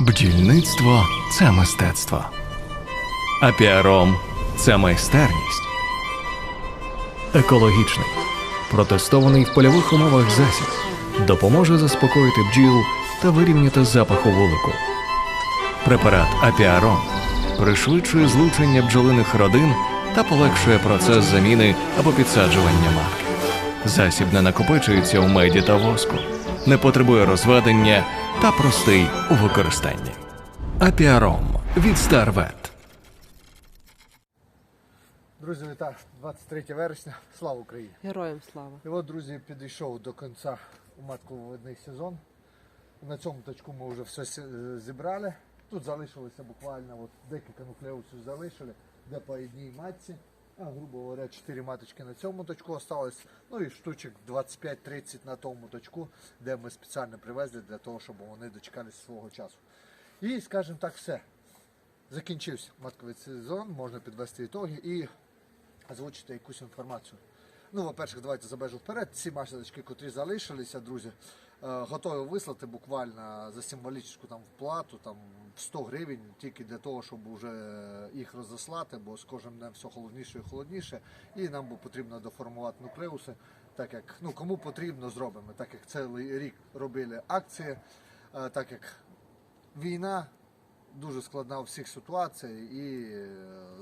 Бджільництво це мистецтво. Апіаром це майстерність. Екологічний, протестований в польових умовах засіб, допоможе заспокоїти бджіл та вирівняти запах у вулику. Препарат Апіаром пришвидшує злучення бджолиних родин та полегшує процес заміни або підсаджування матки. Засіб не накопичується у меді та воску, не потребує розведення та простий у використанні. Апіаром від Старвет. Друзі, вітаю! 23 вересня. Слава Україні! Героям слава. І от, друзі, підійшов до кінця матковидний сезон. На цьому точку ми вже все зібрали. Тут залишилося буквально от декілька нуклеусів залишили, де по одній матці. Грубо говоря, 4 маточки на цьому точку осталось. Ну і штучок 25-30 на тому точку, де ми спеціально привезли для того, щоб вони дочекались свого часу. І, скажімо так, все. Закінчився матковий сезон, можна підвести ітоги і озвучити якусь інформацію. Ну, по-перше, давайте забежу вперед. Ці масочки, котрі залишилися, друзі, готові вислати буквально за символічну там вплату, там 100 гривень, тільки для того, щоб вже їх розіслати, бо з кожним днем все холодніше і холодніше. І нам потрібно доформувати нуклеуси, так як ну кому потрібно, зробимо. Так як цілий рік робили акції, е, так як війна дуже складна у всіх ситуацій, і е,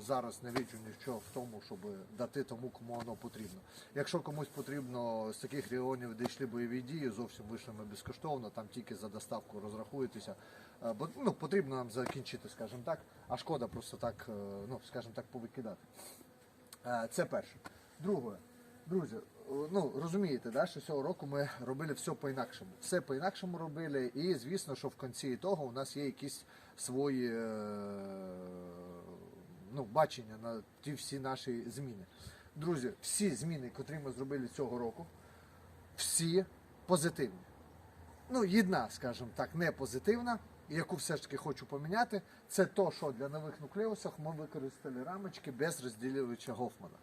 зараз не бачу нічого в тому, щоб дати тому, кому воно потрібно. Якщо комусь потрібно з таких регіонів, де йшли бойові дії, зовсім вийшло безкоштовно, там тільки за доставку розрахуєтеся. Е, Бо ну, потрібно нам закінчити, скажімо так, а шкода просто так, е, ну, скажімо так, повикидати. Це перше. Друге, друзі, ну розумієте, да, що цього року ми робили все по-інакшому. Все по-інакшому робили, і звісно, що в кінці того у нас є якісь свої е, ну, бачення на ті всі наші зміни. Друзі, всі зміни, котрі ми зробили цього року, всі позитивні. Ну, єдна, скажімо так, не позитивна, яку все ж таки хочу поміняти, це то, що для нових нуклеусів ми використали рамочки без розділювача Гофмана.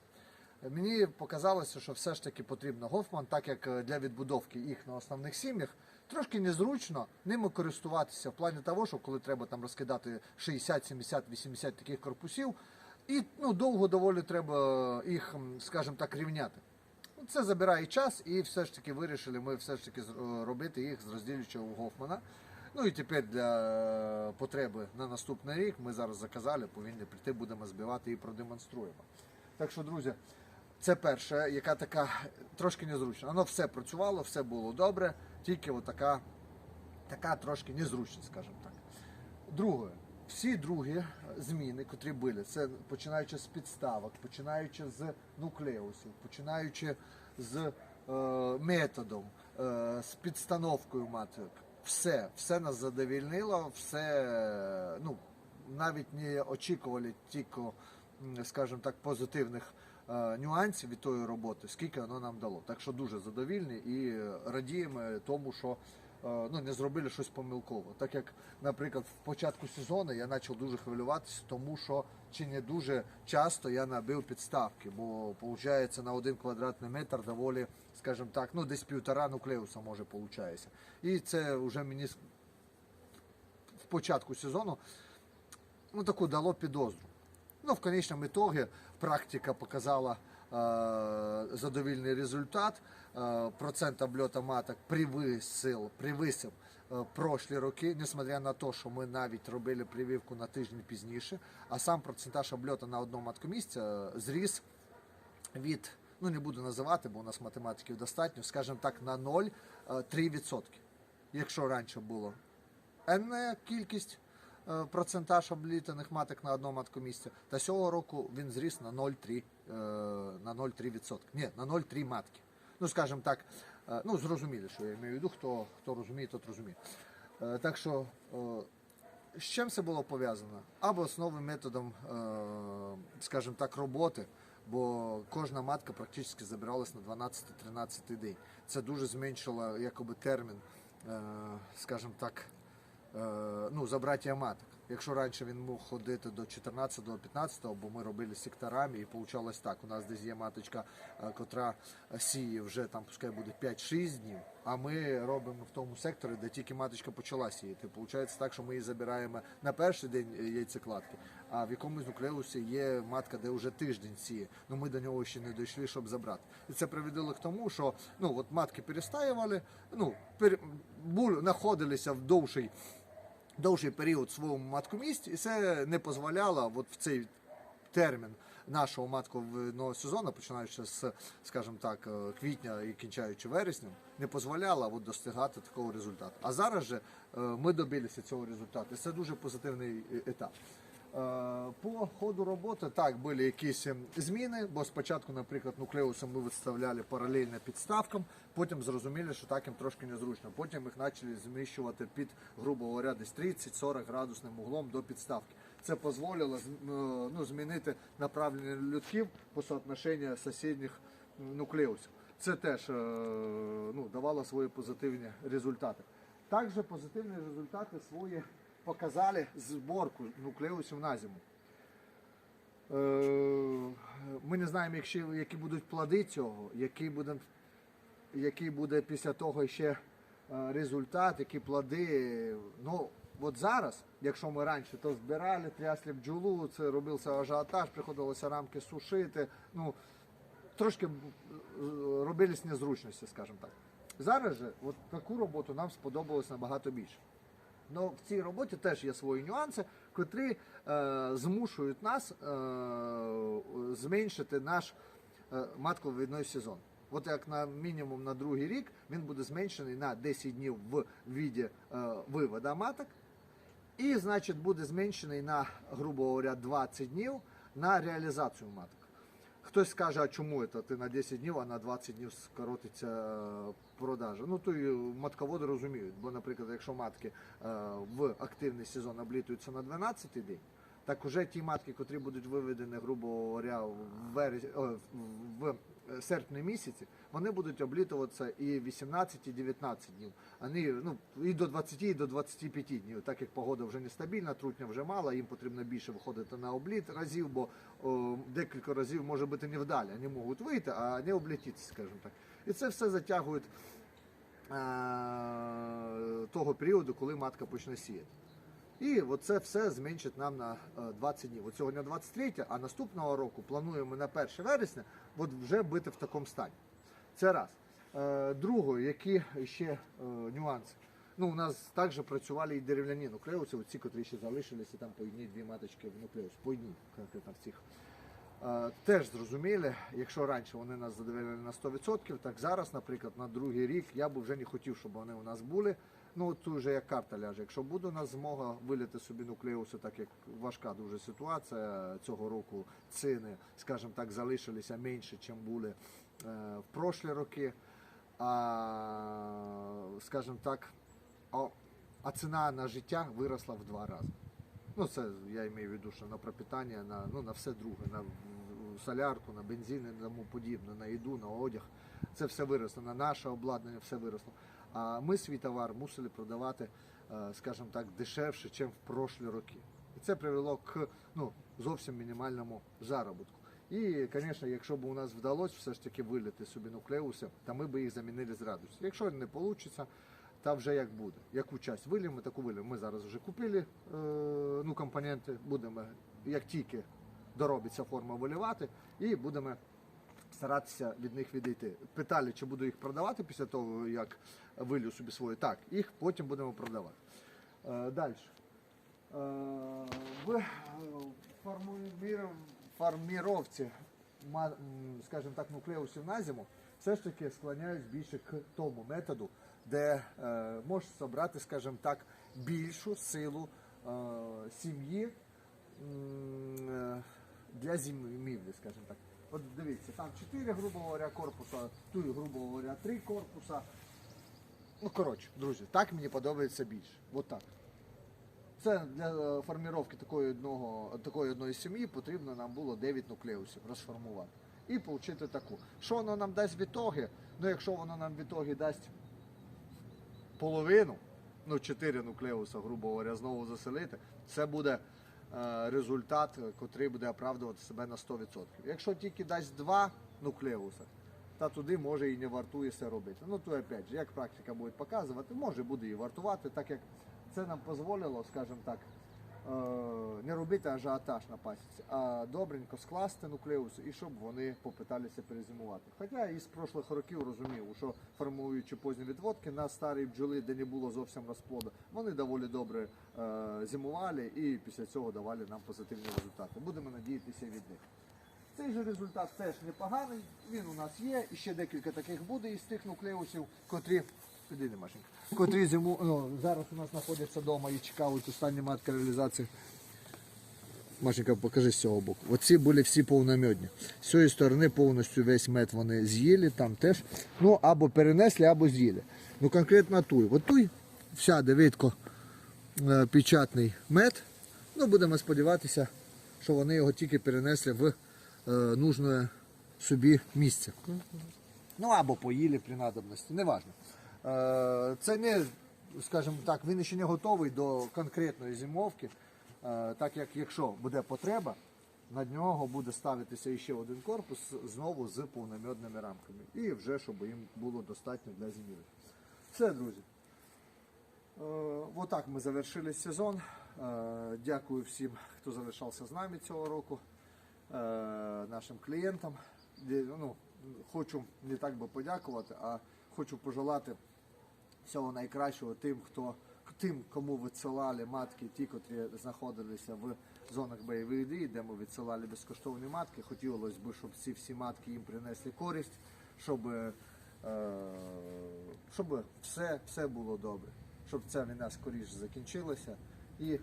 Мені показалося, що все ж таки потрібно Гофман, так як е, для відбудовки їх на основних сім'ях трошки незручно ними користуватися в плані того, що коли треба там розкидати 60, 70, 80 таких корпусів, і ну, довго доволі треба їх, скажімо так, рівняти. Це забирає час, і все ж таки вирішили ми все ж таки е, робити їх з розділюючого Гофмана. Ну і тепер для е, потреби на наступний рік ми зараз заказали, повинні прийти, будемо збивати і продемонструємо. Так що, друзі, це перше, яка така трошки незручна. Воно все працювало, все було добре, тільки от така, трошки незручність, скажімо так. Друге, всі другі зміни, котрі були, це починаючи з підставок, починаючи з нуклеусів, починаючи з е, методом, е, з підстановкою маток. Все, все нас задовільнило, все, ну, навіть не очікували тільки, скажімо так, позитивних нюансів від тої роботи, скільки воно нам дало. Так що дуже задовільні і е, радіємо тому, що е, ну, не зробили щось помилково. Так як, наприклад, в початку сезону я почав дуже хвилюватися, тому що чи не дуже часто я набив підставки, бо виходить на один квадратний метр доволі, скажімо так, ну десь півтора нуклеуса може виходить. І це вже мені в початку сезону ну, таку дало підозру. Ну, в конечному итоге практика показала е, задовільний результат. Е, процент обльота маток превисив, превисив е, прошлі роки, несмотря на те, що ми навіть робили прививку на тиждень пізніше, а сам процентаж обльота на одному маткомісці зріс від, ну не буду називати, бо у нас математиків достатньо, скажімо так, на 0,3%. Якщо раніше було N кількість процентаж облітаних маток на одному маткомісці, та цього року він зріс на 0,3%. е, На 0,3%. Ні, на 0,3 матки. Ну, скажімо так, е, ну зрозуміли, що я маю в виду, хто, хто розуміє, тот розуміє. Е, Так що е, з чим це було пов'язано? Або з новим методом, е, скажімо так, роботи, бо кожна матка практично забиралась на 12-13 день. Це дуже зменшило якоби термін, е, скажімо так, е, ну, забраття маток. Якщо раніше він мог ходити до 14 до 15, бо ми робили секторами, і вийшло так. У нас десь є маточка, е, котра сіє вже там, пускай буде 5-6 днів. А ми робимо в тому секторі, де тільки маточка почала сіяти. Получається так, що ми її забираємо на перший день е, яйцекладки, а в якомусь нуклеусі є матка, де вже тиждень сіє. Ну ми до нього ще не дійшли, щоб забрати. І це приводило к тому, що ну от матки перестаювали, ну пер... були, знаходилися в довший довший період своєму маткомісті, і це не дозволяло от в цей термін нашого маткового сезону, починаючи з, скажімо так, е, квітня і кінчаючи вереснем, не дозволяла от достигати такого результату. А зараз же е, ми добилися цього результату. Це дуже позитивний е, етап. Е, По ходу роботи так були якісь ем, зміни, бо спочатку, наприклад, нуклеуси ми виставляли паралельно підставкам, потім зрозуміли, що так їм трошки незручно. Потім їх почали зміщувати під, грубо говоря, десь 30-40 градусним углом до підставки. Це дозволило е, ну, змінити направлення людків по соотношенню сусідніх нуклеусів. Це теж е, ну, давало свої позитивні результати. Також позитивні результати свої показали зборку нуклеусів на зиму. Е, Ми не знаємо, які будуть плоди цього, який буде, який буде після того ще е, результат, які плоди. Ну, от зараз, якщо ми раніше то збирали, трясли бджолу, це робився ажіотаж, приходилося рамки сушити. Ну, трошки е, робились незручності, скажімо так. Зараз же от таку роботу нам сподобалось набагато більше. Ну, в цій роботі теж є свої нюанси, котрі е, змушують нас е, зменшити наш е, матковидний сезон. От як на мінімум на другий рік він буде зменшений на 10 днів в віді е, вивода маток, і, значить, буде зменшений на, грубо говоря, 20 днів на реалізацію маток. Хтось скаже, а чому це ти на 10 днів, а на 20 днів скоротиться е, продажа. Ну то і матководи розуміють. Бо, наприклад, якщо матки е, в активний сезон облітуються на 12 день, так уже ті матки, котрі будуть виведені, грубо говоря, в, верес... в серпні місяці, вони будуть облітуватися і 18, і 19 днів. Вони, ну, і до 20, і до 25 днів. Так як погода вже нестабільна, трутня вже мало, їм потрібно більше виходити на обліт разів, бо о, декілька разів може бути невдалі. Вони можуть вийти, а не облітитися, скажімо так. І це все затягує е, того періоду, коли матка почне сіяти. І це все зменшить нам на е, 20 днів. От сьогодні 23, а наступного року плануємо на 1 вересня от вже бути в такому стані. Це раз. Е, Друге, які ще е, нюанси? Ну, у нас також працювали і дерев'яні нуклеуси, оці, котрі ще залишилися, там по одній дві маточки в нуклеус, по одній конкретно в цих. Е, Теж зрозуміли, якщо раніше вони нас задовольняли на 100%, так зараз, наприклад, на другий рік я б вже не хотів, щоб вони у нас були. Ну тут вже як карта ляже. Якщо буде у нас змога вилити собі нуклеуси, так як важка дуже ситуація цього року, ціни, скажімо так, залишилися менше, ніж були е, в прошлі роки. А, скажімо так, а ціна на життя виросла в два рази. Ну, це я маю в виду, що на пропитання, на, ну, на все друге, на солярку, на бензин і тому подібне, на їду, на одяг. Це все виросло, на наше обладнання все виросло. А ми свій товар мусили продавати, е, скажімо так, дешевше, ніж в прошлі роки. І це привело к ну, зовсім мінімальному заробітку. І, звісно, якщо б у нас вдалося все ж таки вилити собі нуклеуси, то ми б їх замінили з радістю. Якщо не вийде, та вже як буде. Яку часть вилємо, таку вилємо. Ми зараз вже купили е, ну, компоненти, будемо як тільки доробиться форма виливати, і будемо старатися від них відійти. Питали, чи буду їх продавати після того, як вилю собі свої. Так, їх потім будемо продавати. Е, далі. Е, в формулір- форміровці, скажімо так, нуклеусів на зиму, все ж таки склоняюсь більше к тому методу, де е, можеш зібрати, скажімо так, більшу силу е, сім'ї е, для зимівлі, скажімо так. От дивіться, там 4, грубо говоря, корпуса, тут, грубо говоря, 3 корпуса. Ну, коротше, друзі, так мені подобається більше. От так. Це для е, форміровки такої, одного, такої одної сім'ї потрібно нам було 9 нуклеусів розформувати. І отримати таку. Що воно нам дасть в ітогі? Ну, якщо воно нам в ітогі дасть половину, ну 4 нуклеуса, грубо говоря, знову заселити, це буде результат, е, котрий буде оправдувати себе на 100%. Якщо тільки дасть два нуклеуса, та туди може і не вартує це робити. Ну то опять же, як практика буде показувати, може буде і вартувати, так як це нам дозволило, скажімо так, не робити ажіотаж на пасіці, а добренько скласти нуклеуси і щоб вони попиталися перезимувати. Хоча із прошлих років розумів, що формуючи позні відводки на старій бджоли, де не було зовсім розплоду, вони доволі добре е, зимували і після цього давали нам позитивні результати. Будемо надіятися від них. Цей же результат теж непоганий, він у нас є, і ще декілька таких буде із тих нуклеусів, котрі. Не, Машенька. Котрі зиму, ну, зараз у нас знаходяться вдома і чекають останні матки реалізації. Машенька, покажи з цього боку. Оці були всі повномедні. З цієї сторони повністю весь мед вони з'їли, там теж. Ну, або перенесли, або з'їли. Ну, конкретно туй. От туй вся видко е, печатний мед. Ну, будемо сподіватися, що вони його тільки перенесли в е, нужне собі місце. Ну або поїли при надобності, неважно. Е, Це не, скажімо так, він ще не готовий до конкретної зимовки. Е, Так як якщо буде потреба, на нього буде ставитися ще один корпус знову з повномедними рамками. І вже щоб їм було достатньо для зимівлі. Все, друзі. Е, Отак ми завершили сезон. Дякую всім, хто залишався з нами цього року, нашим клієнтам. Ну, хочу не так би подякувати, а хочу пожелати всього найкращого тим, хто тим, кому відсилали матки, ті, котрі знаходилися в зонах бойових дій, де ми відсилали безкоштовні матки. Хотілося б, щоб ці всі матки їм принесли користь, щоб, е, щоб все, все було добре, щоб ця війна скоріше закінчилася і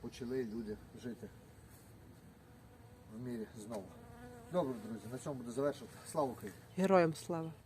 почали люди жити в мірі знову. Добре, друзі, на цьому буду завершувати. Слава Україні! Героям слава!